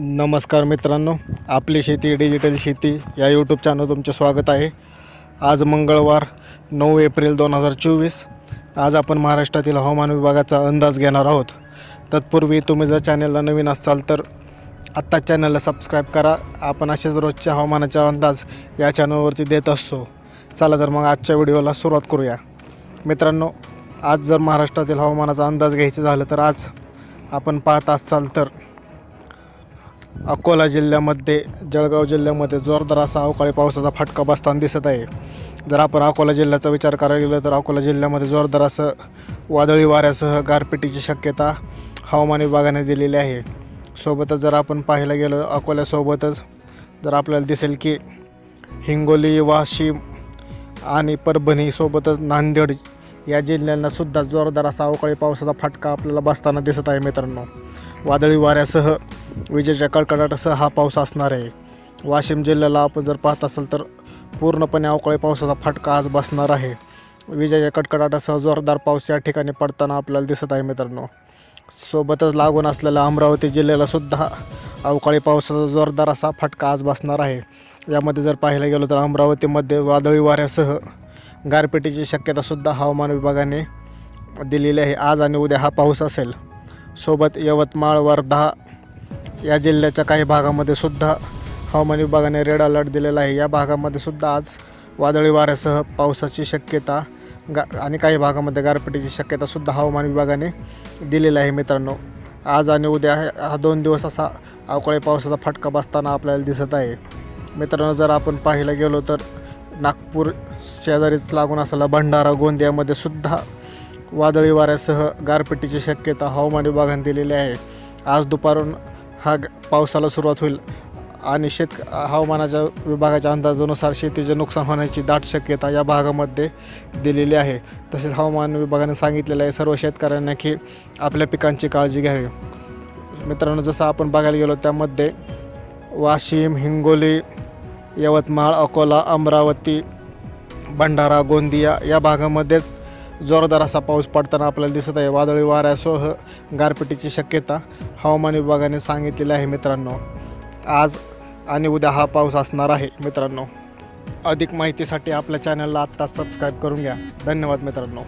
नमस्कार मित्रांनो आपली शेती डिजिटल शेती या यूट्यूब चॅनल तुमचे स्वागत आहे. आज मंगळवार नऊ एप्रिल दोन हजार चोवीस. आज आपण महाराष्ट्रातील हवामान विभागाचा अंदाज घेणार आहोत. तत्पूर्वी तुम्ही जर चॅनलला नवीन असाल तर आत्ता चॅनलला सबस्क्राईब करा. आपण असेच रोजच्या हवामानाचा अंदाज या चॅनलवरती देत असतो. चला तर मग आजच्या व्हिडिओला सुरुवात करूया. मित्रांनो आज जर महाराष्ट्रातील हवामानाचा अंदाज घ्यायचा झालं तर आज आपण पाहत असाल तर अकोला जिल्ह्यामध्ये जळगाव जिल्ह्यामध्ये जोरदार असा अवकाळी पावसाचा फटका बसताना दिसत आहे. जर आपण अकोला जिल्ह्याचा विचार करायला गेलो तर अकोला जिल्ह्यामध्ये जोरदार असं वादळी वाऱ्यासह गारपिटीची शक्यता हवामान विभागाने दिलेली आहे. सोबतच जर आपण पाहायला गेलो अकोल्यासोबतच जर आपल्याला दिसेल की हिंगोली वाशिम आणि परभणी सोबतच नांदेड या जिल्ह्यांना सुद्धा जोरदार असा अवकाळी पावसाचा फटका आपल्याला बसताना दिसत आहे मित्रांनो. वादळी वाऱ्यासह विजेच्या कडकडाटासह हा पाऊस असणार आहे. वाशिम जिल्ह्याला आपण जर पाहत असाल तर पूर्णपणे अवकाळी पावसाचा फटका आज बसणार आहे. विजेच्या कडकडाटासह जोरदार पाऊस या ठिकाणी पडताना आपल्याला दिसत आहे मित्रांनो. सोबतच लागून असलेल्या अमरावती जिल्ह्याला सुद्धा अवकाळी पावसाचा जोरदार असा फटका आज बसणार आहे. यामध्ये जर पाहायला गेलो तर अमरावतीमध्ये वादळी वाऱ्यासह गारपिटीची शक्यतासुद्धा हवामान विभागाने दिलेली आहे. आज आणि उद्या हा पाऊस असेल. सोबत यवतमाळ वर्धा या जिल्ह्याच्या काही भागामध्ये सुद्धा हवामान विभागाने रेड अलर्ट दिलेला आहे. या भागामध्ये सुद्धा आज वादळी वाऱ्यासह पावसाची शक्यता गा आणि काही भागामध्ये गारपिटीची शक्यतासुद्धा हवामान विभागाने दिलेली आहे मित्रांनो. आज आणि उद्या हा दोन दिवस असा अवकाळी पावसाचा फटका बसताना आपल्याला दिसत आहे. मित्रांनो जर आपण पाहायला गेलो तर नागपूर शेजारीच लागून असलेला भंडारा गोंदियामध्ये सुद्धा वादळी वाऱ्यासह गारपिटीची शक्यता हवामान विभागाने दिलेली आहे. आज दुपारून हा पावसाला सुरुवात होईल. आणि शेत हवामानाच्या विभागाच्या अंदाजानुसार शेतीचे नुकसान होण्याची दाट शक्यता या भागामध्ये दिलेली आहे. तसेच हवामान विभागाने सांगितलेलं आहे सर्व शेतकऱ्यांना की आपल्या पिकांची काळजी घ्यावी. मित्रांनो जसं आपण बघायला गेलो त्यामध्ये वाशिम हिंगोली यवतमाळ अकोला अमरावती भंडारा गोंदिया या भागामध्ये जोरदार असा पाऊस पडताना आपल्याला दिसत आहे. वादळी वाऱ्यासह गारपिटीची शक्यता हवामान विभागाने सांगितलेली आहे मित्रांनो. आज आणि उद्या हा पाऊस असणार आहे मित्रांनो. अधिक माहितीसाठी आपल्या चॅनलला आत्ता सबस्क्राईब करून घ्या. धन्यवाद मित्रांनो.